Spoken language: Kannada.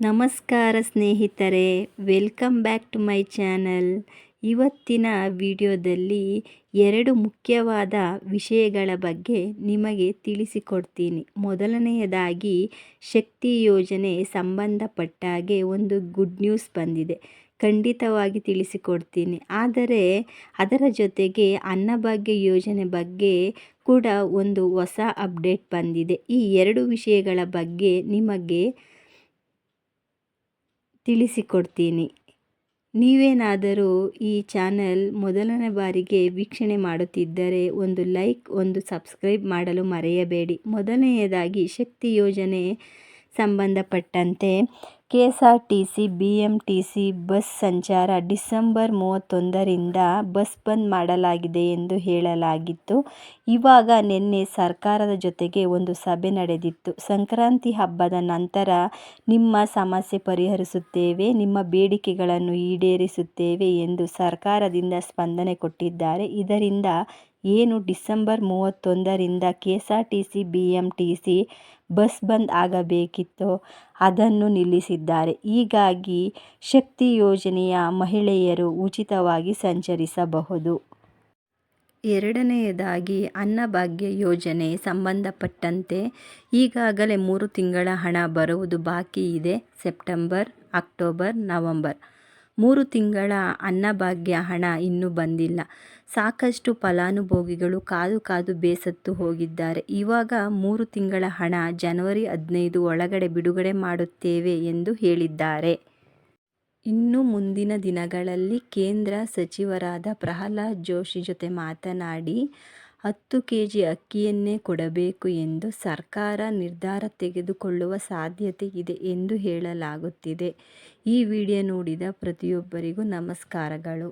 ನಮಸ್ಕಾರ ಸ್ನೇಹಿತರೆ, welcome back to my channel. ಇವತ್ತಿನ ವಿಡಿಯೋದಲ್ಲಿ ಎರಡು ಮುಖ್ಯವಾದ ವಿಷಯಗಳ ಬಗ್ಗೆ ನಿಮಗೆ ತಿಳಿಸಿಕೊಡ್ತೀನಿ. ಮೊದಲನೆಯದಾಗಿ, ಶಕ್ತಿ ಯೋಜನೆ ಸಂಬಂಧಪಟ್ಟಾಗೆ ಒಂದು ಗುಡ್ ನ್ಯೂಸ್ ಬಂದಿದೆ. ಖಂಡಿತವಾಗಿ ತಿಳಿಸಿಕೊಡ್ತೀನಿ. ಆದರೆ, ಅದರ ಜೊತೆಗೆ ಅನ್ನಭಾಗ್ಯ ಯೋಜನೆ ಬಗ್ಗೆ ಕೂಡ ಒಂದು ಹೊಸ ಅಪ್ಡೇಟ್ ಬಂದಿದೆ. ಈ ಎರಡು ವಿಷಯಗಳ ಬಗ್ಗೆ ನಿಮಗೆ ತಿಳಿಸಿಕೊಡ್ತೀನಿ. ನೀವೇನಾದರೂ ಈ ಚಾನಲ್ ಮೊದಲನೇ ಬಾರಿಗೆ ವೀಕ್ಷಣೆ ಮಾಡುತ್ತಿದ್ದರೆ ಒಂದು ಲೈಕ್, ಒಂದು ಸಬ್ಸ್ಕ್ರೈಬ್ ಮಾಡಲು ಮರೆಯಬೇಡಿ. ಮೊದಲನೆಯದಾಗಿ ಶಕ್ತಿ ಯೋಜನೆ ಸಂಬಂಧಪಟ್ಟಂತೆ K S R T C B T C bus ಸಂಚಾರ ಡಿಸೆಂಬರ್ ಮೂವತ್ತೊಂದರಿಂದ ಬಸ್ ಬಂದ್ ಮಾಡಲಾಗಿದೆ ಎಂದು ಹೇಳಲಾಗಿತ್ತು. ಇವಾಗ ನಿನ್ನೆ ಸರ್ಕಾರದ ಜೊತೆಗೆ ಒಂದು ಸಭೆ ನಡೆದಿತ್ತು. ಸಂಕ್ರಾಂತಿ ಹಬ್ಬದ ನಂತರ ನಿಮ್ಮ ಸಮಸ್ಯೆ ಪರಿಹರಿಸುತ್ತೇವೆ, ನಿಮ್ಮ ಬೇಡಿಕೆಗಳನ್ನು ಈಡೇರಿಸುತ್ತೇವೆ ಎಂದು ಸರ್ಕಾರದಿಂದ ಸ್ಪಂದನೆ ಕೊಟ್ಟಿದ್ದಾರೆ. ಇದರಿಂದ ಏನು December ಮೂವತ್ತೊಂದರಿಂದ K S R T C B M T C bus ಬಂದ್ ಆಗಬೇಕಿತ್ತೋ ಅದನ್ನು ನಿಲ್ಲಿಸಿದ್ದಾರೆ ಹೀಗಾಗಿ ಶಕ್ತಿ ಯೋಜನೆಯ ಮಹಿಳೆಯರು ಉಚಿತವಾಗಿ ಸಂಚರಿಸಬಹುದು. ಎರಡನೆಯದಾಗಿ ಅನ್ನಭಾಗ್ಯ ಯೋಜನೆ ಸಂಬಂಧಪಟ್ಟಂತೆ ಈಗಾಗಲೇ ಮೂರು ತಿಂಗಳ ಹಣ ಬರುವುದು ಬಾಕಿ ಇದೆ. September, October, November. ಮೂರು ತಿಂಗಳ ಅನ್ನಭಾಗ್ಯ ಹಣ ಇನ್ನೂ ಬಂದಿಲ್ಲ. ಸಾಕಷ್ಟು ಫಲಾನುಭವಿಗಳು ಕಾದು ಕಾದು ಬೇಸತ್ತು ಹೋಗಿದ್ದಾರೆ. ಇವಾಗ ಮೂರು ತಿಂಗಳ ಹಣ ಜನವರಿ ಹದಿನೈದು ಒಳಗಡೆ ಬಿಡುಗಡೆ ಮಾಡುತ್ತೇವೆ ಎಂದು ಹೇಳಿದ್ದಾರೆ. ಇನ್ನು ಮುಂದಿನ ದಿನಗಳಲ್ಲಿ ಕೇಂದ್ರ ಸಚಿವರಾದ ಪ್ರಹ್ಲಾದ್ ಜೋಶಿ ಜೊತೆ ಮಾತನಾಡಿ ಹತ್ತು ಕೆ ಜಿ ಅಕ್ಕಿಯನ್ನೇ ಕೊಡಬೇಕು ಎಂದು ಸರ್ಕಾರ ನಿರ್ಧಾರ ತೆಗೆದುಕೊಳ್ಳುವ ಸಾಧ್ಯತೆ ಇದೆ ಎಂದು ಹೇಳಲಾಗುತ್ತಿದೆ. ಈ ವಿಡಿಯೋ ನೋಡಿದ ಪ್ರತಿಯೊಬ್ಬರಿಗೂ ನಮಸ್ಕಾರಗಳು.